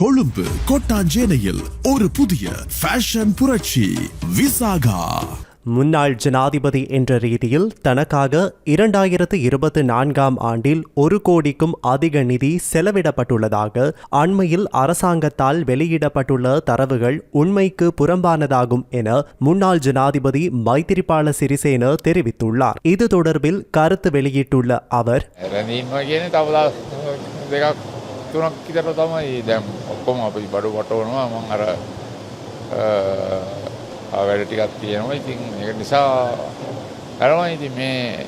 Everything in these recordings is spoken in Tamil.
கொழும்பு கொட்டாஞ்சேனையில் ஒரு புதிய ஃபேஷன் புரட்சி விசாகா. முன்னாள் ஜனாதிபதி என்ற ரீதியில் தனக்காக இரண்டாயிரத்து இருபத்தி நான்காம் ஆண்டில் ஒரு கோடிக்கும் அதிக நிதி செலவிடப்பட்டுள்ளதாக அண்மையில் அரசாங்கத்தால் வெளியிடப்பட்டுள்ள தரவுகள் உண்மைக்கு புறம்பானதாகும் என முன்னாள் ஜனாதிபதி மைத்திரிபால சிறிசேன தெரிவித்துள்ளார். இது தொடர்பில் கருத்து வெளியிட்டுள்ள அவர் තුනක් විතර තමයි දැන් ඔක්කොම අපි බඩු වටවනවා මම අර වැඩ ටිකක් තියෙනවා. ඉතින් ඒක නිසා අරමයි ඉතින් මේ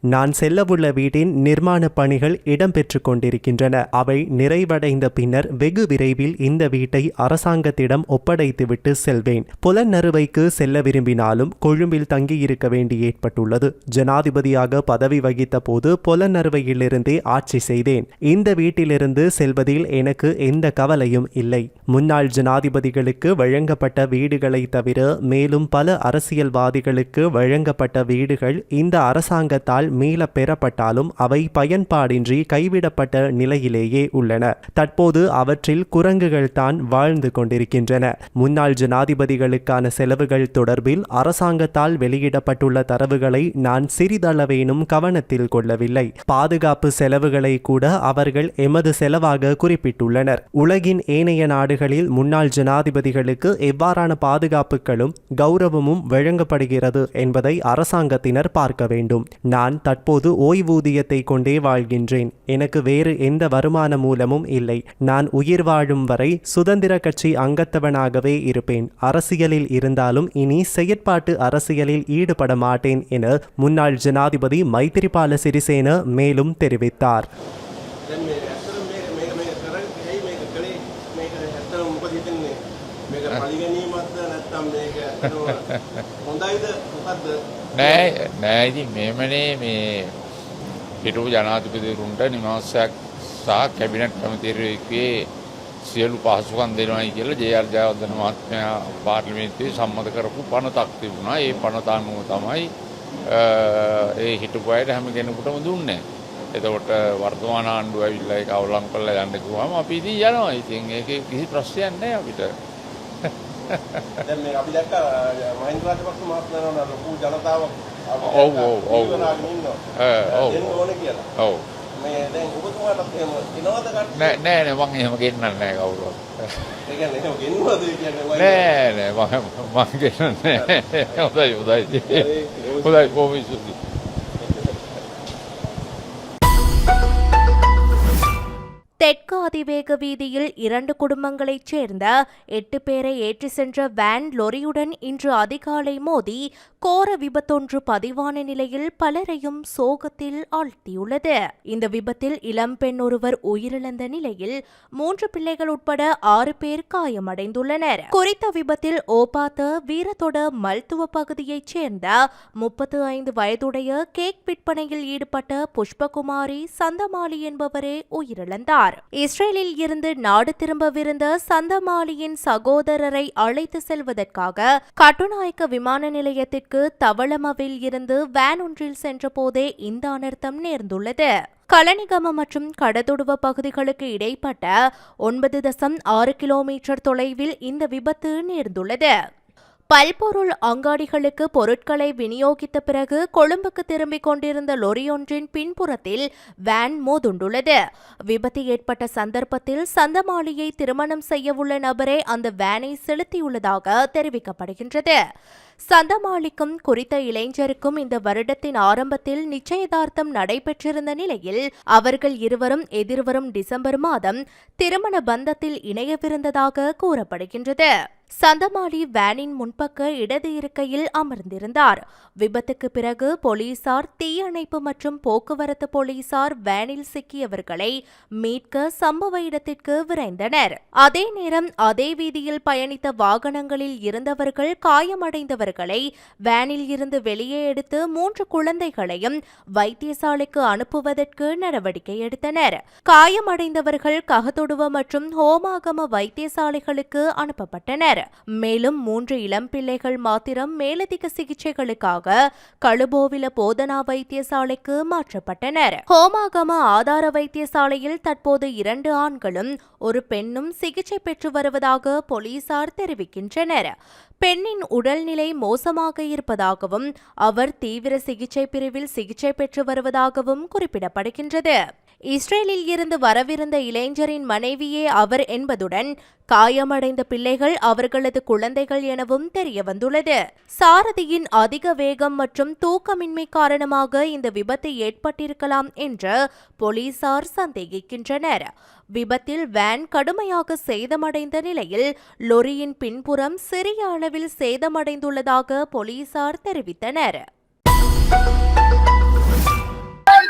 நான் செல்லவுள்ள வீட்டின் நிர்மாண பணிகள் இடம்பெற்று கொண்டிருக்கின்றன. அவை நிறைவடைந்த பின்னர் வெகு விரைவில் இந்த வீட்டை அரசாங்கத்திடம் ஒப்படைத்துவிட்டு செல்வேன். புலநறுவைக்கு செல்ல விரும்பினாலும் கொழும்பில் தங்கியிருக்க வேண்டி ஏற்பட்டுள்ளது. ஜனாதிபதியாக பதவி வகித்த போது புலனறுவையிலிருந்தே ஆட்சி செய்தேன். இந்த வீட்டிலிருந்து செல்வதில் எனக்கு எந்த கவலையும் இல்லை. முன்னாள் ஜனாதிபதிகளுக்கு வழங்கப்பட்ட வீடுகளை தவிர மேலும் பல அரசியல்வாதிகளுக்கு வழங்கப்பட்ட வீடுகள் இந்த அரசாங்கத்தால் மீள பெறப்பட்டாலும் அவை பயன்பாடின்றி கைவிடப்பட்ட நிலையிலேயே உள்ளன. தற்போது அவற்றில் குரங்குகள் தான் வாழ்ந்து கொண்டிருக்கின்றன. முன்னாள் ஜனாதிபதிகளுக்கான செலவுகள் தொடர்பில் அரசாங்கத்தால் வெளியிடப்பட்டுள்ள தரவுகளை நான் சிறிதளவேனும் கவனத்தில் கொள்ளவில்லை. பாதுகாப்பு செலவுகளை கூட அவர்கள் எமது செலவாக குறிப்பிட்டுள்ளனர். உலகின் ஏனைய நாடுகளில் முன்னாள் ஜனாதிபதிகளுக்கு எவ்வாறான பாதுகாப்புகளும் கௌரவமும் வழங்கப்படுகிறது என்பதை அரசாங்கத்தினர் பார்க்க வேண்டும் நான் தற்போது ஓய்வூதியத்தை கொண்டே வாழ்கின்றேன் எனக்கு வேறு எந்த வருமான மூலமும் இல்லை நான் உயிர் வாழும் வரை சுதந்திர கட்சி அங்கத்தவனாகவே இருப்பேன் அரசியலில் இருந்தாலும் இனி செயற்பாட்டு அரசியலில் ஈடுபட மாட்டேன் என முன்னாள் ஜனாதிபதி மைத்திரிபால சிறிசேன மேலும் தெரிவித்தார் දැන් මේ ඇත්තටම මේක මේක මේක කරන්නේ ඇයි මේක කළේ මේක ඇත්තටම මොකද හිතන්නේ මේක පරිගැනීමක්ද නැත්නම් මේක ඇත්තටම හොඳයිද මොකද්ද නෑ නෑති මෙමනේ මේ පිටු ජනාතිපතිරුන්ට නිමස්සයක් සා කැබිනට් කමතිරවේ සියලු පහසුකන් දෙනවයි කියලා ජයර්ජයවදන මහත්මයා පාර්ලිමේන්තුවේ සම්මත කරපු පනතක් තිබුණා ඒ පනතානුව තමයි අ, ඒ හිටපු අයට හැම කෙනෙකුටම දුන්නේ. එතකොට වර්තමාන ආණ්ඩුව ඇවිල්ලා ඒක අවලං කරලා යන්න කිව්වම අපි ඉතින් යනවා. ඉතින් ඒකේ කිසි ප්‍රශ්නයක් නැහැ අපිට. දැන් මේ අපි දැක්ක මහින්ද රාජපක්ෂ මහත්මයාලා නේද ලොකු ජනතාවක් ඔව්, ඔව්, ඔව්. ඕනේ කියලා. ඔව්. මේ දැන් ඔබතුමාටත් එහෙම එනවද කට්ටිය? නෑ නෑ නෑ මං එහෙම ගෙන්නන්නේ නෑ කවුරුවත්. ඒ කියන්නේ එහෙම ගෙන්නවද කියන්නේ මම නෑ නෑ මම මං ගෙන්නන්නේ නෑ. හොඳයි හොඳයි. හොඳයි බොහොම தெற்கு அதிவேக வீதியில் இரண்டு குடும்பங்களைச் சேர்ந்த எட்டு பேரை ஏற்றி சென்ற வேன் லொரியுடன் இன்று அதிகாலை மோதி கோர விபத்தொன்று பதிவான நிலையில் பலரையும் சோகத்தில் ஆழ்த்தியுள்ளது. இந்த விபத்தில் இளம்பெண் ஒருவர் உயிரிழந்த நிலையில் மூன்று பிள்ளைகள் உட்பட ஆறு பேர் காயமடைந்துள்ளனர். குறித்த விபத்தில் ஓபாத்த வீரத்தொட மல்துவ பகுதியைச் சேர்ந்த முப்பத்து ஐந்து வயதுடைய கேக் விற்பனையில் ஈடுபட்ட புஷ்பகுமாரி சந்தமாலி என்பவரே உயிரிழந்தார். இஸ்ரேலில் இருந்து நாடு திரும்பவிருந்த சந்தமாலியின் சகோதரரை அழைத்து செல்வதற்காக கட்டுநாயக்க விமான நிலையத்திற்கு தவளமவில் இருந்து வேன் ஒன்றில் சென்றபோதே இந்த அனர்த்தம் நேர்ந்துள்ளது. கலனிகம மற்றும் கடதொடுவ பகுதிகளுக்கு இடைப்பட்ட ஒன்பது தசம் ஆறு கிலோமீட்டர் தொலைவில் இந்த விபத்து நேர்ந்துள்ளது. பல்பொருள் அங்காடிகளுக்கு பொருட்களை விநியோகித்த பிறகு கொழும்புக்கு திரும்பிக் கொண்டிருந்த லொரியொன்றின் பின்புறத்தில் வேன் மோதுண்டுள்ளது. விபத்து ஏற்பட்ட சந்தர்ப்பத்தில் சந்தமாளியை திருமணம் செய்யவுள்ள நபரே அந்த வேனை செலுத்தியுள்ளதாக தெரிவிக்கப்படுகின்றது. சந்தமாளிக்கும் குறித்த இளைஞருக்கும் இந்த வருடத்தின் ஆரம்பத்தில் நிச்சயதார்த்தம் நடைபெற்றிருந்த நிலையில் அவர்கள் இருவரும் எதிர்வரும் டிசம்பர் மாதம் திருமண பந்தத்தில் இணையவிருந்ததாக கூறப்படுகின்றது. சந்தமாலி வேனின் முன்பக்க இடது இருக்கையில் அமர்ந்திருந்தார். விபத்துக்கு பிறகு போலீசார் தீயணைப்பு மற்றும் போக்குவரத்து போலீசார் வேனில் சிக்கியவர்களை மீட்க சம்பவ இடத்திற்கு விரைந்தனர். அதே நேரம் அதே வீதியில் பயணித்த வாகனங்களில் இருந்தவர்கள் காயமடைந்தவர்களை வேனில் இருந்து வெளியே எடுத்து மூன்று குழந்தைகளையும் வைத்தியசாலைக்கு அனுப்புவதற்கு நடவடிக்கை எடுத்தனர். காயமடைந்தவர்கள் ககதொடுவ மற்றும் ஹோமாகம வைத்தியசாலைகளுக்கு அனுப்பப்பட்டனர். உள்ளனர் மேலும் மூன்று இளம் பிள்ளைகள் மாத்திரம் மேலதிக சிகிச்சைகளுக்காக கழுபோவில போதனா வைத்தியசாலைக்கு மாற்றப்பட்டனர். ஹோமாகம ஆதார வைத்தியசாலையில் தற்போது இரண்டு ஆண்களும் ஒரு பெண்ணும் சிகிச்சை பெற்று வருவதாக போலீசார் தெரிவிக்கின்றனர். பெண்ணின் உடல்நிலை மோசமாக இருப்பதாகவும் அவர் தீவிர சிகிச்சை பிரிவில் சிகிச்சை பெற்று வருவதாகவும் குறிப்பிடப்படுகின்றது. இஸ்ரேலில் இருந்து வரவிருந்த இளைஞரின் மனைவியே அவர் என்பதுடன் காயமடைந்த பிள்ளைகள் அவர்களது குழந்தைகள் எனவும் தெரியவந்துள்ளது. சாரதியின் அதிக வேகம் மற்றும் தூக்கமின்மை காரணமாக இந்த விபத்து ஏற்பட்டிருக்கலாம் என்று போலீசார் சந்தேகிக்கின்றனர். விபத்தில் வேன் கடுமையாக சேதமடைந்த நிலையில் லொரியின் பின்புறம் சிறிய அளவில் சேதமடைந்துள்ளதாக போலீசார் தெரிவித்தனர்.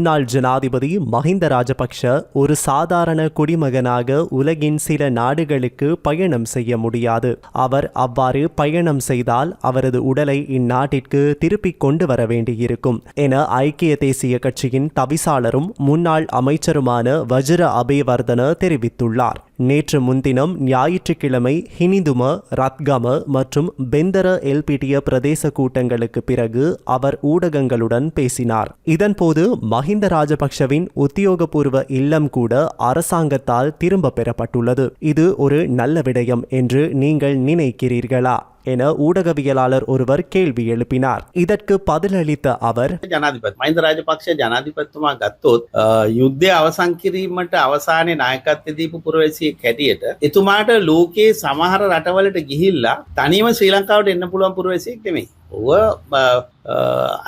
முன்னாள் ஜனாதிபதி மஹிந்த ராஜபக்ஷ ஒரு சாதாரண குடிமகனாக உலகின் சில நாடுகளுக்கு பயணம் செய்ய முடியாது. அவர் அவ்வாறு பயணம் செய்தால் அவரது உடலை இந்நாட்டிற்கு திருப்பிக் கொண்டு வர வேண்டியிருக்கும். என ஐக்கிய தேசிய கட்சியின் தவிசாளரும் முன்னாள் அமைச்சருமான வஜ்ர அபேவர்தன தெரிவித்துள்ளார். நேற்று முன்தினம் ஞாயிற்றுக்கிழமை ஹினிதும ரத்கம மற்றும் பெந்தர எல்பிடிய பிரதேச கூட்டங்களுக்கு பிறகு அவர் ஊடகங்களுடன் பேசினார். இதன்போது மஹிந்த ராஜபக்ஷவின் உத்தியோகபூர்வ இல்லம் கூட அரசாங்கத்தால் திரும்ப பெறப்பட்டுள்ளது. இது ஒரு நல்ல விடயம் என்று நீங்கள் நினைக்கிறீர்களா? என ஊடகவியலாளர் ஒருவர் கேள்வி எழுப்பினார் இதற்கு பதிலளித்த அவர் ජනාධිපති මහින්ද රාජපක්ෂ ජනාධිපතිතුමා ගත්තොත් අ, යුද්ධය අවසන් කිරීමට අවසානයේ නායකත්වය දීපු පුරවැසියෙක් හැටියට එතුමාට ලෝකයේ සමහර රටවලට ගිහිල්ලා තනියම ශ්‍රී ලංකාවට එන්න පුළුවන් පුරවැසියෙක් නෙමෙයි. ඔව අ, අ,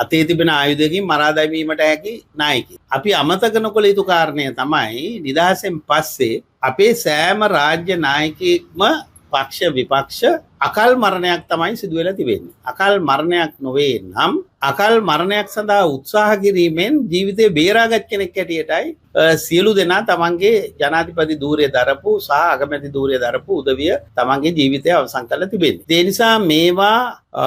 අතේ තිබෙන ආයුධයකින් මරා දැමීමට හැකි නායකයෙක්. අපි අමතක නොකළ යුතු කාරණය තමයි නිදහසෙන් පස්සේ අපේ සෑම රාජ්‍ය නායකයෙක්ම පක්ෂ විපක්ෂ අකල් මරණයක් තමයි සිදුවෙලා තිබෙන්නේ. අකල් මරණයක් නොවේ නම් අකල් මරණයක් සඳහා උත්සාහ කිරීමෙන් ජීවිතය බේරාගත් කෙනෙක් හැටියටයි අ, සියලු දෙනා තමන්ගේ ජනාධිපති දූරය දරපු සහ අගමැති දූරය දරපු උදවිය තමන්ගේ ජීවිතය අවසන් කරලා තිබෙන්නේ. ඒ නිසා මේවා අ,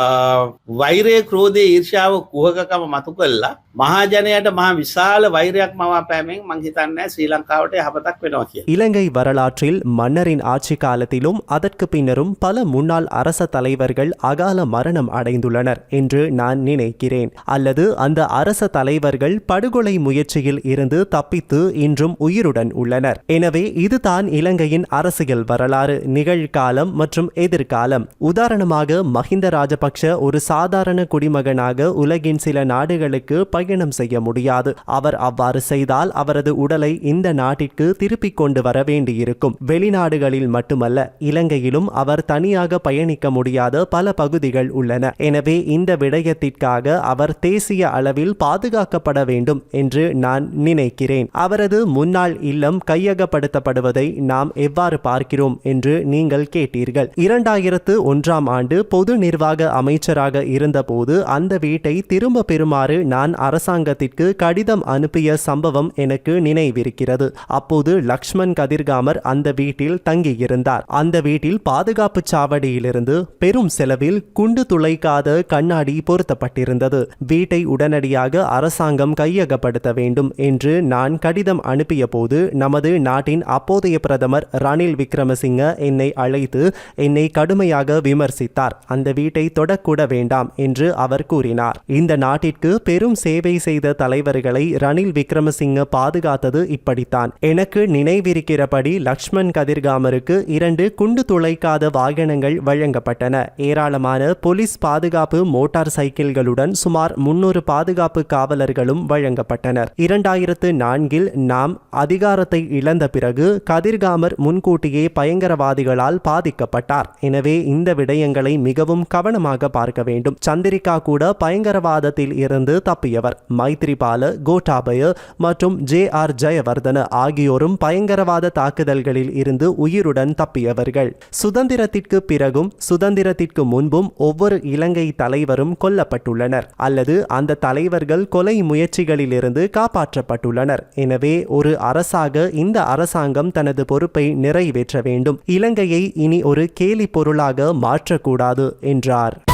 වෛරය ක්‍රෝධය ඊර්ෂාව කුහකකම මතු කල්ලා මහාජනයට මහා විශාල වෛරයක් මවා පෑමෙන් මං හිතන්නේ ශ්‍රී ලංකාවට යහපතක් වෙනවා කිය. இலங்கை வரலாற்றில் மன்னரின் ஆட்சி காலத்திலும் அதற்கு பின்னரும் பல முன்னாள் அரச தலைவர்கள் அகால மரணம் அடைந்துள்ளனர் என்று நான் நினைக்கிறேன் அல்லது அந்த அரச தலைவர்கள் படுகொலை முயற்சியில் இருந்து தப்பித்து இன்றும் உயிருடன் உள்ளனர். எனவே இதுதான் இலங்கையின் அரசியல் வரலாறு. நிகழ்காலம் மற்றும் எதிர்காலம். உதாரணமாக மஹிந்த ராஜபக்ஷ ஒரு சாதாரண குடிமகனாக உலகின் சில நாடுகளுக்கு பயணம் செய்ய முடியாது. அவர் அவ்வாறு செய்தால் அவரது உடலை இந்த நாட்டிற்கு திருப்பிக் கொண்டு வர வேண்டியிருக்கும். வெளிநாடுகளில் மட்டுமல்ல இலங்கையிலும் அவர் தனியாக பயணிக்க முடியாத பல பகுதிகள் உள்ளன. எனவே இந்த விடயத்திற்காக அவர் தேசிய அளவில் பாதுகாக்கப்பட வேண்டும் என்று நான் நினைக்கிறேன். அவரது முன்னாள் இல்லம் கையகப்படுத்தப்படுவதை நாம் எவ்வாறு பார்க்கிறோம் என்று நீங்கள் கேட்டீர்கள். இரண்டாயிரத்து ஒன்றாம் ஆண்டு பொது நிர்வாக அமைச்சராக இருந்தபோது அந்த வீட்டை திரும்ப பெறுமாறு நான் அரசாங்கத்திற்கு கடிதம் அனுப்பிய சம்பவம் எனக்கு நினைவிருக்கிறது. அப்போது லக்ஷ்மண் கதிர்காமர் அந்த வீட்டில் தங்கியிருந்தார். அந்த வீட்டில் பாதுகாப்பு சாவடியிலிருந்து பெரும் செலவில் குண்டு துளைக்காத கண்ணாடி பொருத்தப்பட்டிருந்தது. வீட்டை உடனடியாக அரசாங்கம் கையகப்படுத்த வேண்டும் என்று நான் கடிதம் அனுப்பிய போது நமது நாட்டின் அப்போதைய பிரதமர் ரணில் விக்ரமசிங்க என்னை அழைத்து என்னை கடுமையாக விமர்சித்தார். அந்த வீட்டை தொடக்கூட வேண்டாம் என்று அவர் கூறினார். இந்த நாட்டிற்கு பெரும் சேவை செய்த தலைவர்களை ரணில் விக்ரமசிங்க பாதுகாத்தது இப்படித்தான். எனக்கு நினைவிருக்கிறபடி லக்ஷ்மண் கதிர்காமருக்கு இரண்டு குண்டு துளைக்காத வாகனங்கள் வழங்கப்பட்டன. ஏராளமான போலீஸ் பாதுகாப்பு மோட்டார் சைக்கிள்களுடன் சுமார் முன்னூறு பாதுகாப்பு காவலர்களும் வழங்கப்பட்டனர். இரண்டாயிரத்து நான்கில் நாம் அதிகாரத்தை இழந்த பிறகு கதிர்காமர் முன்கூட்டியே பயங்கரவாதிகளால் பாதிக்கப்பட்டார். எனவே இந்த விடயங்களை மிகவும் கவனமாக பார்க்க வேண்டும். சந்திரிகா கூட பயங்கரவாதத்தில் இருந்து தப்பியவர். மைத்ரிபால கோட்டாபய மற்றும் ஜே ஆர் ஜெயவர்தன ஆகியோரும் பயங்கரவாத தாக்குதல்களில் இருந்து உயிருடன் தப்பியவர்கள். சுதந்திரத்திற்கு பிறகும் சுதந்திரத்திற்கு முன்பும் ஒவ்வொரு இலங்கை தலைவரும் கொல்லப்பட்டுள்ளனர். செய்யப்பட்டுள்ளனர் அல்லது அந்த தலைவர்கள் கொலை முயற்சிகளிலிருந்து காப்பாற்றப்பட்டுள்ளனர். எனவே ஒரு அரசாக இந்த அரசாங்கம் தனது பொறுப்பை நிறைவேற்ற வேண்டும். இலங்கையை இனி ஒரு கேலி பொருளாக மாற்றக்கூடாது என்றார்.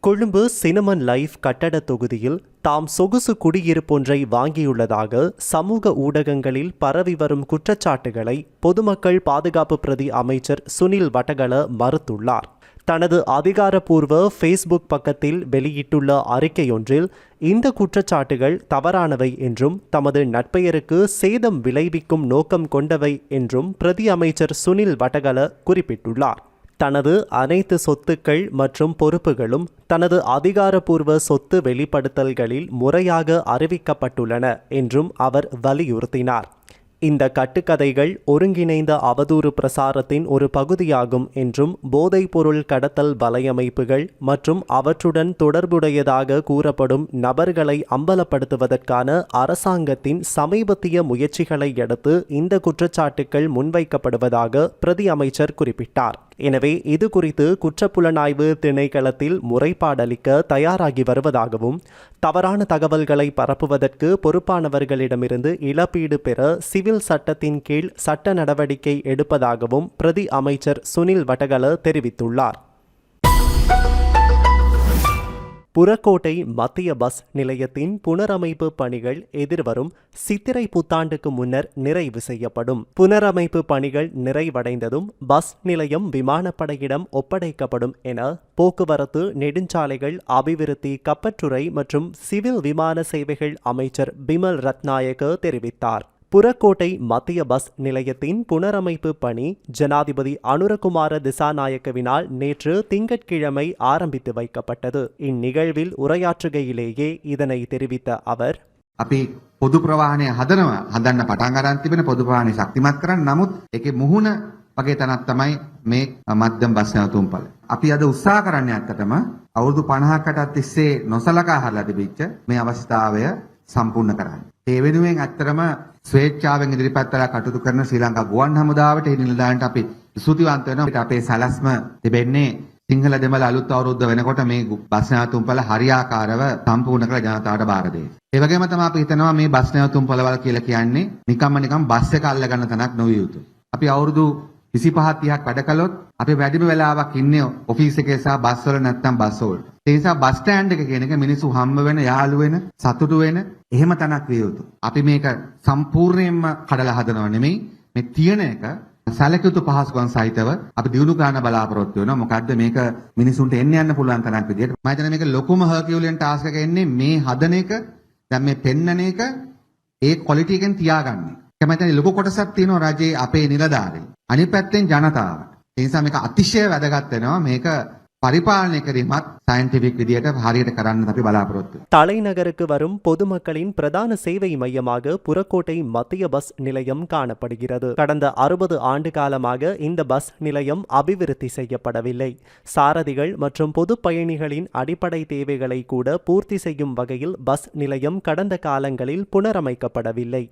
கொழும்பு சினமன் லைஃப் கட்டட தொகுதியில் தாம் சொகுசு குடியிருப்பொன்றை வாங்கியுள்ளதாக சமூக ஊடகங்களில் பரவி வரும் குற்றச்சாட்டுகளை பொதுமக்கள் பாதுகாப்பு பிரதி அமைச்சர் சுனில் வட்டகல மறுத்துள்ளார். தனது அதிகாரப்பூர்வ ஃபேஸ்புக் பக்கத்தில் வெளியிட்டுள்ள அறிக்கையொன்றில் இந்த குற்றச்சாட்டுகள் தவறானவை என்றும் தமது நட்பெயருக்கு சேதம் விளைவிக்கும் நோக்கம் கொண்டவை என்றும் பிரதி அமைச்சர் சுனில் வடகல குறிப்பிட்டுள்ளார். தனது அனைத்து சொத்துக்கள் மற்றும் பொறுப்புகளும் தனது அதிகாரப்பூர்வ சொத்து வெளிப்படுத்தல்களில் முறையாக அறிவிக்கப்பட்டுள்ளன என்றும் அவர் வலியுறுத்தினார். இந்த கட்டுக்கதைகள் ஒருங்கிணைந்த அவதூறு பிரசாரத்தின் ஒரு பகுதியாகும் என்றும் போதைப்பொருள் கடத்தல் வலையமைப்புகள் மற்றும் அவற்றுடன் தொடர்புடையதாக கூறப்படும் நபர்களை அம்பலப்படுத்துவதற்கான அரசாங்கத்தின் சமீபத்திய முயற்சிகளை அடுத்து இந்த குற்றச்சாட்டுக்கள் முன்வைக்கப்படுவதாக பிரதி அமைச்சர் குறிப்பிட்டார். எனவே இது குறித்து குற்றப்புலனாய்வு திணைக்களத்தில் முறைப்பாடளிக்க தயாராகி வருவதாகவும் தவறான தகவல்களை பரப்புவதற்கு பொறுப்பானவர்களிடமிருந்து இழப்பீடு பெற சிவில் சட்டத்தின் கீழ் சட்ட நடவடிக்கை எடுப்பதாகவும் பிரதி அமைச்சர் சுனில் வட்டகல தெரிவித்துள்ளார். புறக்கோட்டை மத்திய பஸ் நிலையத்தின் புனரமைப்பு பணிகள் எதிர்வரும் சித்திரை புத்தாண்டுக்கு முன்னர் நிறைவு செய்யப்படும். புனரமைப்பு பணிகள் நிறைவடைந்ததும் பஸ் நிலையம் விமானப்படையிடம் ஒப்படைக்கப்படும் என போக்குவரத்து நெடுஞ்சாலைகள் அபிவிருத்தி கப்பற்றுறை மற்றும் சிவில் விமான சேவைகள் அமைச்சர் பிமல் ரத்நாயக்க தெரிவித்தார். புறக்கோட்டை மத்திய பஸ் நிலையத்தின் புனரமைப்பு பணி ஜனாதிபதி அனுரகுமார திசாநாயக்கவினால் நேற்று திங்கட்கிழமை ஆரம்பித்து வைக்கப்பட்டது இந்நிகழ்வில் உரையாற்றுகையிலேயே இதனை தெரிவித்த அவர் අපි පොදු ප්‍රවාහනය හදනව හදන්න පටන් අරන් තිබෙන පොදු ප්‍රවාහනය ශක්තිමත් කරන්න නමුත් ඒකේ මුහුණ වගේ තැනක් තමයි මේ මධ්‍යම බස් නැවතුම්පල. අපි අද උත්සාහ කරන්නේ ඇත්තටම අවුරුදු 50කටත් තිස්සේ නොසලකා හරලා තිබිච්ච මේ අවස්ථාවය සම්පූර්ණ කරන්න. ඒ වෙනුවෙන් ඇත්තටම ස්වේච්ඡාවෙන් ඉදිරිපත් වෙලා කටයුතු කරන ශ්‍රී ලංකා ගුවන් හමුදාවට ඒ නිලධාරීන්ට අපි ස්තුතිවන්ත වෙනවා. අපිට අපේ සැලැස්ම තිබෙන්නේ සිංහල දෙමළ අලුත් අවුරුද්ද වෙනකොට මේ බස් නැවතුම්පල හරියාකාරව සම්පූර්ණ කරලා ජනතාවට බාර දෙන්න. ඒ වගේම තමයි අපි හිතනවා මේ බස් නැවතුම්පලවල කියලා කියන්නේ නිකම්ම නිකම් බස් එක අල්ල ගන්න තැනක් නොවිය යුතුයි. අපි අවුරුදු 25 30ක් වැඩ කළොත් අපි වැඩිම වෙලාවක් ඉන්නේ ඔෆිස් එකේ සහ බස් වල නැත්නම් බස් වල. ඒ නිසා බස් ස්ටෑන්ඩ් එක කියන එක මිනිස්සු හම්බ වෙන, යාළු වෙන, සතුටු වෙන එහෙම තැනක් විය යුතුයි. අපි මේක සම්පූර්ණයෙන්ම කඩලා හදනව නෙමෙයි. මේ තියෙන එක සැලකියුතු පහසුකම් සහිතව අපි දිනු ගන්න බලාපොරොත්තු වෙනවා. මොකද්ද මේක මිනිසුන්ට එන්න යන්න පුළුවන් තරක් විදියට. මම හිතන්නේ මේක ලොකුම හර්කියුලියන් ටාස්ක් එක එන්නේ මේ හදන එක දැන් මේ පෙන්නන එක ඒ ක්වොලිටි එකෙන් තියාගන්නේ. ඒක මම හිතන්නේ ලොකු කොටසක් තියෙනවා රජයේ අපේ නිලධාරීන්. අනිත් පැත්තෙන් ජනතාවට. ඒ නිසා මේක අතිශය වැදගත් වෙනවා. මේක පරිපාලනය කිරීමත් සයන්ටිෆික් විදියට හරියට කරන්න අපි බලාපොරොත්තු වෙනවා. தலைநகருக்கு வரும் பொதுமக்களின் பிரதான சேவை மையமாக புறக்கோட்டை மத்திய பஸ் நிலையம் காணப்படுகிறது கடந்த அறுபது ஆண்டு காலமாக இந்த பஸ் நிலையம் அபிவிருத்தி செய்யப்படவில்லை சாரதிகள் மற்றும் பொது பயணிகளின் அடிப்படை தேவைகளை கூட பூர்த்தி செய்யும் வகையில் பஸ் நிலையம் கடந்த காலங்களில் புனரமைக்கப்படவில்லை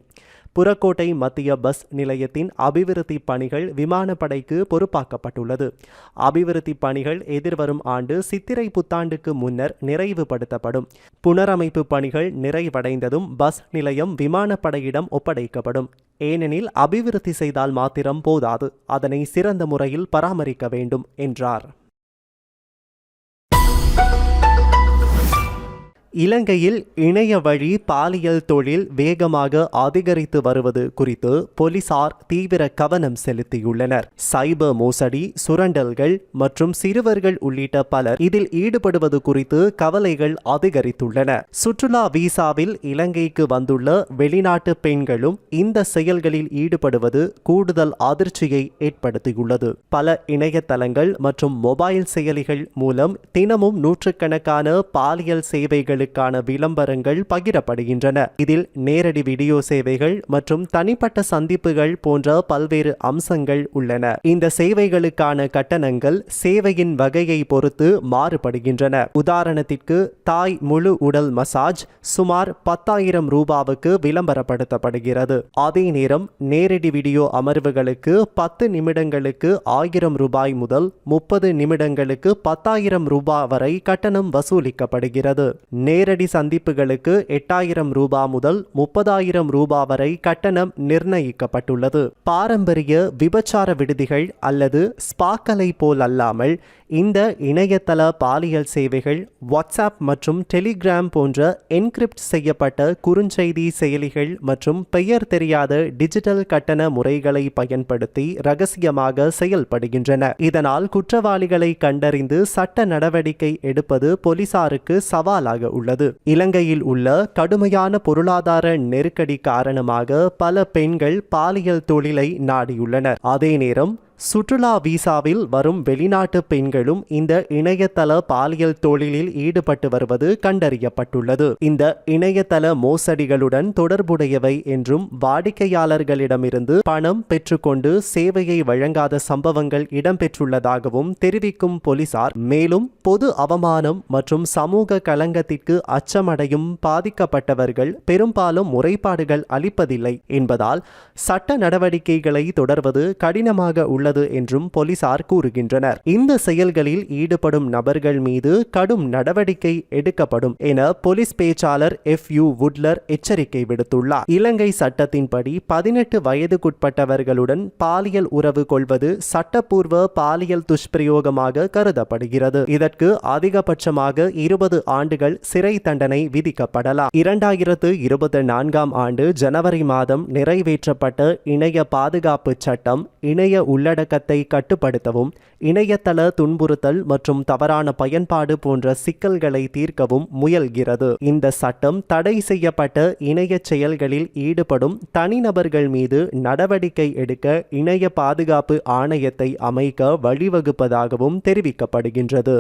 புறக்கோட்டை மத்திய பஸ் நிலையத்தின் அபிவிருத்தி பணிகள் விமானப்படைக்கு பொறுப்பாக்கப்பட்டுள்ளது. அபிவிருத்தி பணிகள் எதிர்வரும் ஆண்டு சித்திரை புத்தாண்டுக்கு முன்னர் நிறைவுபடுத்தப்படும். புனரமைப்பு பணிகள் நிறைவடைந்ததும் பஸ் நிலையம் விமானப்படையிடம் ஒப்படைக்கப்படும். ஏனெனில் அபிவிருத்தி செய்தால் மாத்திரம் போதாது. அதனை சிறந்த முறையில் பராமரிக்க வேண்டும் என்றார். இலங்கையில் இணைய வழி பாலியல் தொழில் வேகமாக அதிகரித்து வருவது குறித்து போலீசார் தீவிர கவனம் செலுத்தியுள்ளனர். சைபர் மோசடி சுரண்டல்கள் மற்றும் சிறுவர்கள் உள்ளிட்ட பலர் இதில் ஈடுபடுவது குறித்து கவலைகள் அதிகரித்துள்ளன. சுற்றுலா விசாவில் இலங்கைக்கு வந்துள்ள வெளிநாட்டு பெண்களும் இந்த செயல்களில் ஈடுபடுவது கூடுதல் அதிர்ச்சியை ஏற்படுத்தியுள்ளது. பல இணையதளங்கள் மற்றும் மொபைல் செயலிகள் மூலம் தினமும் நூற்றுக்கணக்கான பாலியல் சேவைகளுக்கு சேவைகளுக்கான விளம்பரங்கள் பகிரப்படுகின்றன. இதில் நேரடி வீடியோ சேவைகள் மற்றும் தனிப்பட்ட சந்திப்புகள் போன்ற பல்வேறு அம்சங்கள் உள்ளன. இந்த சேவைகளுக்கான கட்டணங்கள் சேவையின் வகையை பொறுத்து மாறுபடுகின்றன. உதாரணத்திற்கு தாய் முழு உடல் மசாஜ் சுமார் பத்தாயிரம் ரூபாவுக்கு விளம்பரப்படுத்தப்படுகிறது. அதே நேரம் நேரடி வீடியோ அமர்வுகளுக்கு பத்து நிமிடங்களுக்கு ஆயிரம் ரூபாய் முதல் முப்பது நிமிடங்களுக்கு பத்தாயிரம் ரூபாய் வரை கட்டணம் வசூலிக்கப்படுகிறது. நேரடி சந்திப்புகளுக்கு எட்டாயிரம் ரூபா முதல் முப்பதாயிரம் ரூபா வரை கட்டணம் நிர்ணயிக்கப்பட்டுள்ளது. பாரம்பரிய விபச்சார விடுதிகள் அல்லது ஸ்பாக்களை போல் அல்லாமல் இந்த இணையதள பாலியல் சேவைகள் வாட்ஸ்அப் மற்றும் டெலிகிராம் போன்ற என்கிரிப்ட் செய்யப்பட்ட குறுஞ்செய்தி செயலிகள் மற்றும் பெயர் தெரியாத டிஜிட்டல் கட்டண முறைகளை பயன்படுத்தி ரகசியமாக செயல்படுகின்றன. இதனால் குற்றவாளிகளை கண்டறிந்து சட்ட நடவடிக்கை எடுப்பது போலீசாருக்கு சவாலாக உள்ளது. இலங்கையில் உள்ள கடுமையான பொருளாதார நெருக்கடி காரணமாக பல பெண்கள் பாலியல் தொழிலை நாடியுள்ளனர். அதே நேரம் சுற்றுலா விசாவில் வரும் வெளிநாட்டு பெண்களும் இந்த இணையதள பாலியல் தொழிலில் ஈடுபட்டு வருவது கண்டறியப்பட்டுள்ளது. இந்த இணையதள மோசடிகளுடன் தொடர்புடையவை என்றும் வாடிக்கையாளர்களிடமிருந்து பணம் பெற்றுக்கொண்டு சேவையை வழங்காத சம்பவங்கள் இடம்பெற்றுள்ளதாகவும் தெரிவிக்கும் போலீசார் மேலும் பொது அவமானம் மற்றும் சமூக களங்கத்திற்கு அச்சமடையும் பாதிக்கப்பட்டவர்கள் பெரும்பாலும் முறைப்பாடுகள் அளிப்பதில்லை என்பதால் சட்ட நடவடிக்கைகளை தொடர்வது கடினமாக உள்ள உள்ளது என்றும் போலீசார் கூறுகின்றனர். இந்த செயல்களில் ஈடுபடும் நபர்கள் மீது கடும் நடவடிக்கை எடுக்கப்படும் என போலீஸ் பேச்சாளர் எஃப் யூ வுட்லர் எச்சரிக்கை விடுத்துள்ளார். இலங்கை சட்டத்தின்படி பதினெட்டு வயதுக்குட்பட்டவர்களுடன் பாலியல் உறவு கொள்வது சட்டப்பூர்வ பாலியல் துஷ்பிரயோகமாக கருதப்படுகிறது. இதற்கு அதிகபட்சமாக இருபது ஆண்டுகள் சிறை தண்டனை விதிக்கப்படலாம். இரண்டாயிரத்து இருபத்தி நான்காம் ஆண்டு ஜனவரி மாதம் நிறைவேற்றப்பட்ட இணைய பாதுகாப்பு சட்டம் இணைய உள்ளடக்கத்தை கட்டுப்படுத்தவும் இணையதள துன்புறுத்தல் மற்றும் தவறான பயன்பாடு போன்ற சிக்கல்களை தீர்க்கவும் முயல்கிறது. இந்த சட்டம் தடை செய்யப்பட்ட இணைய செயல்களில் ஈடுபடும் தனிநபர்கள் மீது நடவடிக்கை எடுக்க இணைய பாதுகாப்பு ஆணையத்தை அமைக்க வழிவகுப்பதாகவும் தெரிவிக்கப்படுகின்றது.